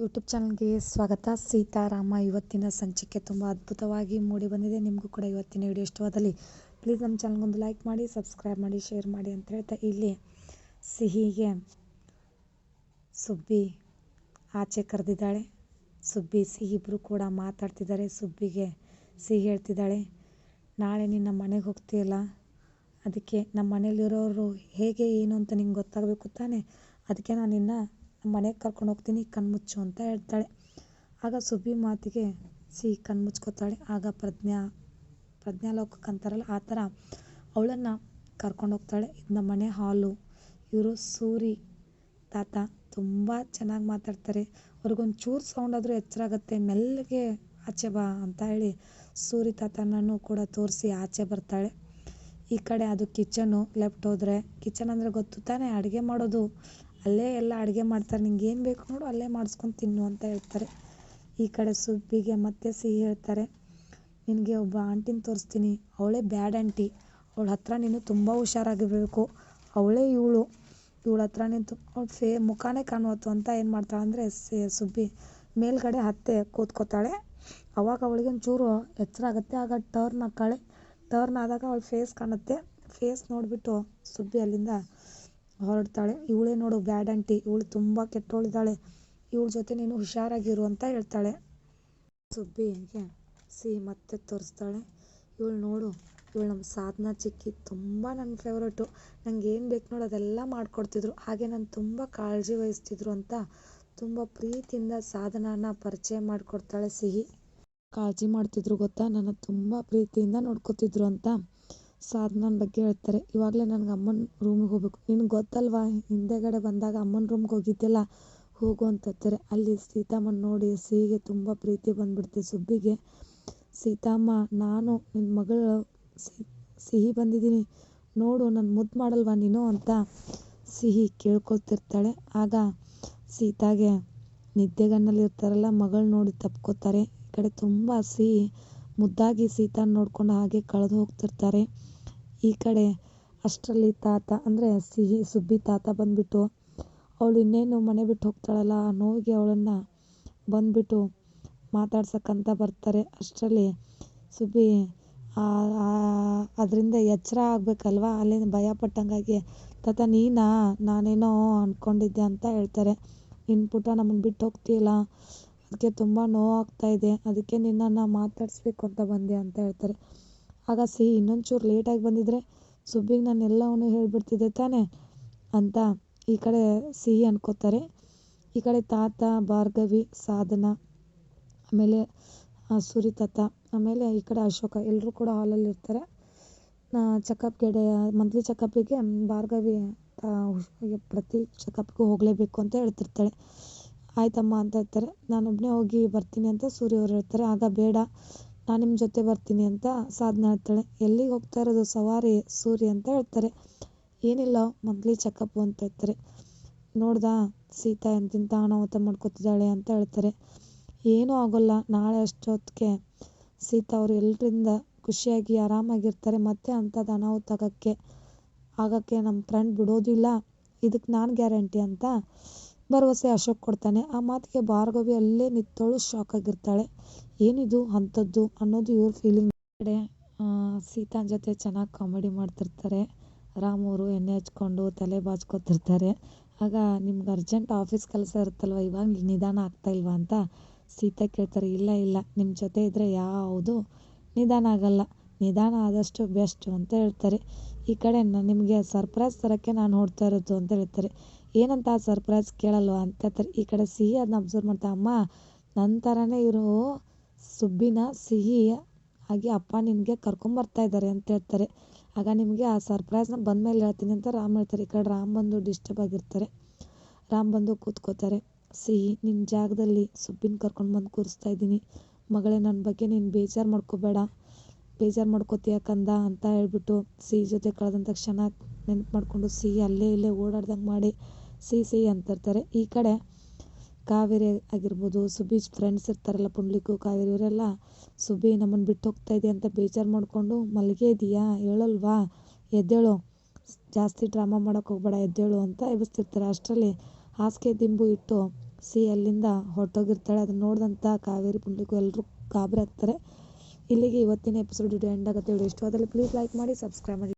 YouTube ಚಾನಲ್ಗೆ ಸ್ವಾಗತ. ಸೀತಾರಾಮ ಇವತ್ತಿನ ಸಂಚಿಕೆ ತುಂಬ ಅದ್ಭುತವಾಗಿ ಮೂಡಿ ಬಂದಿದೆ. ನಿಮಗೂ ಕೂಡ ಇವತ್ತಿನ ವಿಡಿಯೋ ಇಷ್ಟವಾದಲ್ಲಿ ಪ್ಲೀಸ್ ನಮ್ಮ ಚಾನಲ್ಗೊಂದು ಲೈಕ್ ಮಾಡಿ ಸಬ್ಸ್ಕ್ರೈಬ್ ಮಾಡಿ ಶೇರ್ ಮಾಡಿ ಅಂತ ಹೇಳ್ತಾ ಇಲ್ಲಿ ಸಿಹಿಗೆ ಸುಬ್ಬಿ ಆಚೆ ಕರೆದಿದ್ದಾಳೆ. ಸುಬ್ಬಿ ಸಿಹಿ ಇಬ್ಬರು ಕೂಡ ಮಾತಾಡ್ತಿದ್ದಾರೆ. ಸುಬ್ಬಿಗೆ ಸಿಹಿ ಹೇಳ್ತಿದ್ದಾಳೆ, ನಾಳೆ ನಿನ್ನ ಮನೆಗೆ ಹೋಗ್ತೀಯಲ್ಲ? ಅದಕ್ಕೆ ನಮ್ಮ ಮನೇಲಿರೋರು ಹೇಗೆ ಏನು ಅಂತ ನಿಂಗೆ ಗೊತ್ತಾಗಬೇಕು ತಾನೆ? ಅದಕ್ಕೆ ನಾನು ನಿನ್ನ ಮನೆಗೆ ಕರ್ಕೊಂಡು ಹೋಗ್ತೀನಿ ಕಣ್ಮುಚ್ಚು ಅಂತ ಹೇಳ್ತಾಳೆ. ಆಗ ಸುಬ್ಬಿ ಮಾತಿಗೆ ಸಿಹಿ ಕಣ್ಮುಚ್ಕೋತಾಳೆ ಆಗ ಪ್ರಜ್ಞಾ ಪ್ರಜ್ಞಾಲೋಕಕ್ಕೆ ಅಂತಾರಲ್ಲ, ಆ ಥರ ಅವಳನ್ನು ಕರ್ಕೊಂಡು ಹೋಗ್ತಾಳೆ. ಇದು ನಮ್ಮ ಮನೆ ಹಾಲು. ಇವರು ಸೂರಿ, ತಾತ ತುಂಬ ಚೆನ್ನಾಗಿ ಮಾತಾಡ್ತಾರೆ. ಅವ್ರಿಗೊಂದು ಚೂರು ಸೌಂಡ್ ಆದರೂ ಎಚ್ಚರ ಆಗುತ್ತೆ. ಮೆಲ್ಲಗೆ ಆಚೆ ಬಾ ಅಂತ ಹೇಳಿ ಸೂರಿ ತಾತನನ್ನು ಕೂಡ ತೋರಿಸಿ ಆಚೆ ಬರ್ತಾಳೆ. ಈ ಕಡೆ ಅದು ಕಿಚನು ಲೆಫ್ಟ್ ಹೋದರೆ. ಕಿಚನ್ ಅಂದರೆ ಗೊತ್ತು ತಾನೇ, ಅಡುಗೆ ಮಾಡೋದು. ಅಲ್ಲೇ ಎಲ್ಲ ಅಡುಗೆ ಮಾಡ್ತಾರೆ. ನಿಂಗೆ ಏನು ಬೇಕು ನೋಡು ಅಲ್ಲೇ ಮಾಡ್ಸ್ಕೊಂಡು ತಿನ್ನು ಅಂತ ಹೇಳ್ತಾರೆ. ಈ ಕಡೆ ಸುಬ್ಬಿಗೆ ಮತ್ತೆ ಸಿಹಿ ಹೇಳ್ತಾರೆ. ನಿನಗೆ ಒಬ್ಬ ಆಂಟಿನ ತೋರಿಸ್ತೀನಿ. ಅವಳೇ ಬ್ಯಾಡ್ ಆಂಟಿ. ಅವಳ ಹತ್ರ ನೀನು ತುಂಬ ಹುಷಾರಾಗಿರಬೇಕು. ಅವಳೇ ಇವಳು. ಇವಳ ಹತ್ರ ನಿಂತು ಅವಳ ಫೇ, ಮುಖಾನೇ ಕಾಣುವತ್ತು ಅಂತ ಏನು ಮಾಡ್ತಾಳೆ ಅಂದರೆ ಸುಬ್ಬಿ ಮೇಲ್ಗಡೆ ಹತ್ತೆ ಕೂತ್ಕೋತಾಳೆ. ಅವಾಗ ಅವಳಿಗೆ ಒಂಚೂರು ಎಚ್ಚರ ಆಗುತ್ತೆ. ಆಗ ಟರ್ನ್ ಹಾಕಾಳೆ ಟರ್ನ್ ಆದಾಗ ಅವಳ ಫೇಸ್ ಕಾಣುತ್ತೆ. ಫೇಸ್ ನೋಡಿಬಿಟ್ಟು ಸುಬ್ಬಿ ಅಲ್ಲಿಂದ ಹೊರಡ್ತಾಳೆ. ಇವಳೇ ನೋಡು, ಬ್ಯಾಡ್ ಆಂಟಿ, ಇವಳು ತುಂಬ ಕೆಟ್ಟವಳಿದ್ದಾಳೆ ಇವಳ ಜೊತೆ ನೀನು ಹುಷಾರಾಗಿರು ಅಂತ ಹೇಳ್ತಾಳೆ. ಸುಬ್ಬಿಗೆ ಸಿ ಮತ್ತೆ ತೋರಿಸ್ತಾಳೆ. ಇವಳು ನೋಡು, ಇವಳು ನಮ್ಮ ಸಾಧನಾ ಚಿಕ್ಕಿ ತುಂಬ ನನ್ನ ಫೇವ್ರೇಟು ನಂಗೆ ಏನು ಬೇಕು ನೋಡು, ಅದೆಲ್ಲ ಮಾಡಿಕೊಡ್ತಿದ್ರು. ಹಾಗೆ ನಾನು ತುಂಬ ಕಾಳಜಿ ವಹಿಸ್ತಿದ್ರು ಅಂತ ತುಂಬ ಪ್ರೀತಿಯಿಂದ ಸಾಧನಾನ ಪರಿಚಯ ಮಾಡಿಕೊಡ್ತಾಳೆ ಸಿಹಿ. ಕಾಳಜಿ ಮಾಡ್ತಿದ್ರು ಗೊತ್ತಾ? ನನ್ನ ತುಂಬ ಪ್ರೀತಿಯಿಂದ ನೋಡ್ಕೊತಿದ್ರು ಅಂತ ಸಾಧನನ ಬಗ್ಗೆ ಹೇಳ್ತಾರೆ. ಇವಾಗಲೇ ನನಗೆ ಅಮ್ಮನ ರೂಮಿಗೆ ಹೋಗ್ಬೇಕು. ನಿನಗೆ ಗೊತ್ತಲ್ವಾ, ಹಿಂದೆಗಡೆ ಬಂದಾಗ ಅಮ್ಮನ ರೂಮ್ಗೆ ಹೋಗಿದ್ದೆಲ್ಲ ಹೋಗು ಅಂತಾರೆ ಅಲ್ಲಿ ಸೀತಮ್ಮನ ನೋಡಿ ಸಿಹಿಗೆ ತುಂಬ ಪ್ರೀತಿ ಬಂದ್ಬಿಡ್ತೀವಿ ಸುಬ್ಬಿಗೆ. ಸೀತಮ್ಮ, ನಾನು ನಿನ್ನ ಮಗಳು ಸಿಹಿ ಬಂದಿದ್ದೀನಿ. ನೋಡು ನನ್ನ ಮುದ್ದು ಮಾಡಲ್ವಾ ನೀನು ಅಂತ ಸಿಹಿ ಕೇಳ್ಕೊತಿರ್ತಾಳೆ ಆಗ ಸೀತಾಗೆ ನಿದ್ದೆಗಣ್ಣಲ್ಲಿ ಇರ್ತಾರಲ್ಲ ಮಗಳು ನೋಡಿ ತಪ್ಕೋತಾರೆ. ಈ ಕಡೆ ತುಂಬ ಸಿಹಿ ಮುದ್ದಾಗಿ ಸೀತಾ ನೋಡ್ಕೊಂಡು ಹಾಗೆ ಕಳೆದು ಹೋಗ್ತಿರ್ತಾರೆ. ಈ ಕಡೆ ಅಷ್ಟರಲ್ಲಿ ತಾತ, ಅಂದರೆ ಸಿಹಿ, ಸುಬ್ಬಿ ತಾತ ಬಂದ್ಬಿಟ್ಟು, ಅವಳು ಇನ್ನೇನು ಮನೆ ಬಿಟ್ಟು ಹೋಗ್ತಾಳಲ್ಲ, ಆ ನೋವಿಗೆ ಅವಳನ್ನು ಬಂದುಬಿಟ್ಟು ಮಾತಾಡ್ಸಕ್ಕಂತ ಬರ್ತಾರೆ. ಅಷ್ಟರಲ್ಲಿ ಸುಬ್ಬಿ ಅದರಿಂದ ಎಚ್ಚರ ಆಗಬೇಕಲ್ವಾ? ಅಲ್ಲಿಂದ ಭಯ ಪಟ್ಟಂಗಾಗಿ, ತಾತ ನೀನಾ, ನಾನೇನೋ ಅಂದ್ಕೊಂಡಿದ್ದೆ ಅಂತ ಹೇಳ್ತಾರೆ. ನಿನ್ನ ಪುಟ ನಮ್ಮನ್ನು ಬಿಟ್ಟು ಹೋಗ್ತೀಯಲ್ಲ? ಅದಕ್ಕೆ ತುಂಬ ನೋವಾಗ್ತಾ ಇದೆ. ಅದಕ್ಕೆ ನಿನ್ನನ್ನು ಮಾತಾಡಿಸ್ಬೇಕು ಅಂತ ಬಂದೆ ಅಂತ ಹೇಳ್ತಾರೆ. ಆಗ ಸಿಹಿ ಇನ್ನೊಂಚೂರು ಲೇಟಾಗಿ ಬಂದಿದ್ರೆ ಸುಬ್ಬಿಗೆ ನಾನು ಎಲ್ಲವನ್ನೂ ಹೇಳ್ಬಿಡ್ತಿದ್ದೆ ತಾನೇ ಅಂತ ಈ ಕಡೆ ಸಿಹಿ ಅನ್ಕೋತಾರೆ. ಈ ಕಡೆ ತಾತ, ಭಾರ್ಗವಿ, ಸಾಧನ, ಆಮೇಲೆ ಸುರಿ ತಾತ ಆಮೇಲೆ ಈ ಕಡೆ ಅಶೋಕ ಎಲ್ಲರೂ ಕೂಡ ಹಾಲಲ್ಲಿ ಇರ್ತಾರೆ. ಚೆಕಪ್ಗೆ ಮಂತ್ಲಿ ಚೆಕಪ್ಪಿಗೆ ಭಾರ್ಗವಿ ಪ್ರತಿ ಚೆಕಪ್ಗೂ ಹೋಗಲೇಬೇಕು ಅಂತ ಹೇಳ್ತಿರ್ತಾಳೆ. ಆಯ್ತಮ್ಮ ಅಂತ ಹೇಳ್ತಾರೆ. ನಾನೊಬ್ಬನೇ ಹೋಗಿ ಬರ್ತೀನಿ ಅಂತ ಸೂರ್ಯ ಅವ್ರು ಹೇಳ್ತಾರೆ. ಆಗ ಬೇಡ, ನಾನು ನಿಮ್ಮ ಜೊತೆ ಬರ್ತೀನಿ ಅಂತ ಸಾಧನೆ ಹೇಳ್ತಾಳೆ. ಎಲ್ಲಿಗೆ ಹೋಗ್ತಾ ಇರೋದು ಸವಾರಿ ಸೂರ್ಯ ಅಂತ ಹೇಳ್ತಾರೆ. ಏನಿಲ್ಲ ಮಂತ್ಲಿ ಚೆಕಪ್ ಅಂತ ಹೇಳ್ತಾರೆ. ನೋಡ್ದಾ, ಸೀತಾ ಎಂತಿಂತ ಅನಾಹುತ ಮಾಡ್ಕೊತಿದ್ದಾಳೆ ಅಂತ ಹೇಳ್ತಾರೆ. ಏನೂ ಆಗೋಲ್ಲ, ನಾಳೆ ಅಷ್ಟೊತ್ತಿಗೆ ಸೀತಾ ಅವರು ಎಲ್ಲರಿಂದ ಖುಷಿಯಾಗಿ ಆರಾಮಾಗಿರ್ತಾರೆ, ಮತ್ತೆ ಅಂಥದ್ದು ಅನಾಹುತ ಆಗೋಕ್ಕೆ ಆಗೋಕ್ಕೆ ನಮ್ಮ ಫ್ರೆಂಡ್ ಬಿಡೋದಿಲ್ಲ. ಇದಕ್ಕೆ ನಾನು ಗ್ಯಾರಂಟಿ ಅಂತ ಭರವಸೆ ಅಶೋಕ್ ಕೊಡ್ತಾನೆ. ಆ ಮಾತಿಗೆ ಭಾರ್ಗವಿ ಅಲ್ಲೇ ನಿಂತವಳು ಶಾಕ್ ಆಗಿರ್ತಾಳೆ. ಏನಿದು ಅಂಥದ್ದು ಅನ್ನೋದು ಇವ್ರ ಫೀಲಿಂಗ್ ಕಡೆ ಸೀತಾನ್ ಜೊತೆ ಚೆನ್ನಾಗಿ ಕಾಮಿಡಿ ಮಾಡ್ತಿರ್ತಾರೆ. ರಾಮವರು ಎಣ್ಣೆ ಹಚ್ಕೊಂಡು ತಲೆ ಬಾಚ್ಕೊತಿರ್ತಾರೆ. ಆಗ ನಿಮ್ಗೆ ಅರ್ಜೆಂಟ್ ಆಫೀಸ್ ಕೆಲಸ ಇರುತ್ತಲ್ವ, ಇವಾಗ ನಿಧಾನ ಆಗ್ತಾ ಇಲ್ವಾ ಅಂತ ಸೀತಾ ಕೇಳ್ತಾರೆ. ಇಲ್ಲ ಇಲ್ಲ ನಿಮ್ಮ ಜೊತೆ ಇದ್ದರೆ ಯಾವುದು ನಿಧಾನ ಆಗಲ್ಲ. ನಿಧಾನ ಆದಷ್ಟು ಬೆಸ್ಟ್ ಅಂತ ಹೇಳ್ತಾರೆ. ಈ ಕಡೆ ನಿಮಗೆ ಸರ್ಪ್ರೈಸ್ ತರೋಕ್ಕೆ ನಾನು ನೋಡ್ತಾ ಇರೋದು ಅಂತ ಹೇಳ್ತಾರೆ. ಏನಂತ ಸರ್ಪ್ರೈಸ್ ಕೇಳಲ್ವ ಅಂತ ಹೇಳ್ತಾರೆ. ಈ ಕಡೆ ಸಿಹಿ ಅದನ್ನ ಅಬ್ಸರ್ವ್ ಮಾಡ್ತಾ, ಅಮ್ಮ ನನ್ನ ಥರನೇ ಇರೋ ಸುಬ್ಬಿನ ಸಿಹಿ ಆಗಿ ಅಪ್ಪ ನಿನಗೆ ಕರ್ಕೊಂಬರ್ತಾ ಇದ್ದಾರೆ ಅಂತ ಹೇಳ್ತಾರೆ. ಆಗ ನಿಮಗೆ ಆ ಸರ್ಪ್ರೈಸ್ನ ಬಂದಮೇಲೆ ಹೇಳ್ತೀನಿ ಅಂತ ರಾಮ್ ಹೇಳ್ತಾರೆ. ಈ ಕಡೆ ರಾಮ್ ಬಂದು ಡಿಸ್ಟರ್ಬ್ ಆಗಿರ್ತಾರೆ. ರಾಮ್ ಬಂದು ಕೂತ್ಕೋತಾರೆ. ಸಿಹಿ ನಿನ್ನ ಜಾಗದಲ್ಲಿ ಸುಬ್ಬಿನ ಕರ್ಕೊಂಡು ಬಂದು ಕೂರಿಸ್ತಾ ಇದ್ದೀನಿ. ಮಗಳೇ ನನ್ನ ಬಗ್ಗೆ ನೀನು ಬೇಜಾರು ಮಾಡ್ಕೋಬೇಡ. ಬೇಜಾರು ಮಾಡ್ಕೋತೀಯ ಕಂದ ಅಂತ ಹೇಳ್ಬಿಟ್ಟು ಸಿಹಿ ಜೊತೆ ಕಳೆದಂಥ ಕ್ಷಣ ನೆನಪು ಮಾಡಿಕೊಂಡು ಸಿಹಿ ಅಲ್ಲೇ ಇಲ್ಲೇ ಓಡಾಡ್ದಂಗೆ ಮಾಡಿ ಸಿಹಿ ಸಿಹಿ ಅಂತಿರ್ತಾರೆ. ಈ ಕಡೆ ಕಾವೇರಿ ಆಗಿರ್ಬೋದು ಸುಬ್ಬಿ ಫ್ರೆಂಡ್ಸ್ ಇರ್ತಾರಲ್ಲ ಪುಂಡ್ಲಿಕ್ಕು, ಕಾವೇರಿ ಇವರೆಲ್ಲ ಸುಬ್ಬಿ ನಮ್ಮನ್ನು ಬಿಟ್ಟು ಹೋಗ್ತಾ ಇದೆ ಅಂತ ಬೇಜಾರು ಮಾಡಿಕೊಂಡು ಮಲ್ಲಿಗೆ ಇದೆಯಾ? ಹೇಳಲ್ವಾ? ಎದ್ದೇಳು. ಜಾಸ್ತಿ ಡ್ರಾಮಾ ಮಾಡೋಕೆ ಹೋಗ್ಬೇಡ, ಎದ್ದೇಳು ಅಂತ ಎಬ್ಬಿಸ್ತಿರ್ತಾರೆ. ಅಷ್ಟರಲ್ಲಿ ಹಾಸಿಗೆ ದಿಂಬು ಇಟ್ಟು ಸಿ ಅಲ್ಲಿಂದ ಹೊರಟೋಗಿರ್ತಾಳೆ. ಅದನ್ನ ನೋಡಿದಂಥ ಕಾವೇರಿ ಪುಂಡ್ಲಿಕ್ಕು ಎಲ್ಲರೂ ಗಾಬರಿ ಆಗ್ತಾರೆ. ಇಲ್ಲಿಗೆ ಇವತ್ತಿನ ಎಪಿಸೋಡ್ ಎಂಡ್ ಆಗುತ್ತೆ. ಇಷ್ಟವಾದಲ್ಲಿ ಪ್ಲೀಸ್ ಲೈಕ್ ಮಾಡಿ ಸಬ್ಸ್ಕ್ರೈಬ್ ಮಾಡಿ.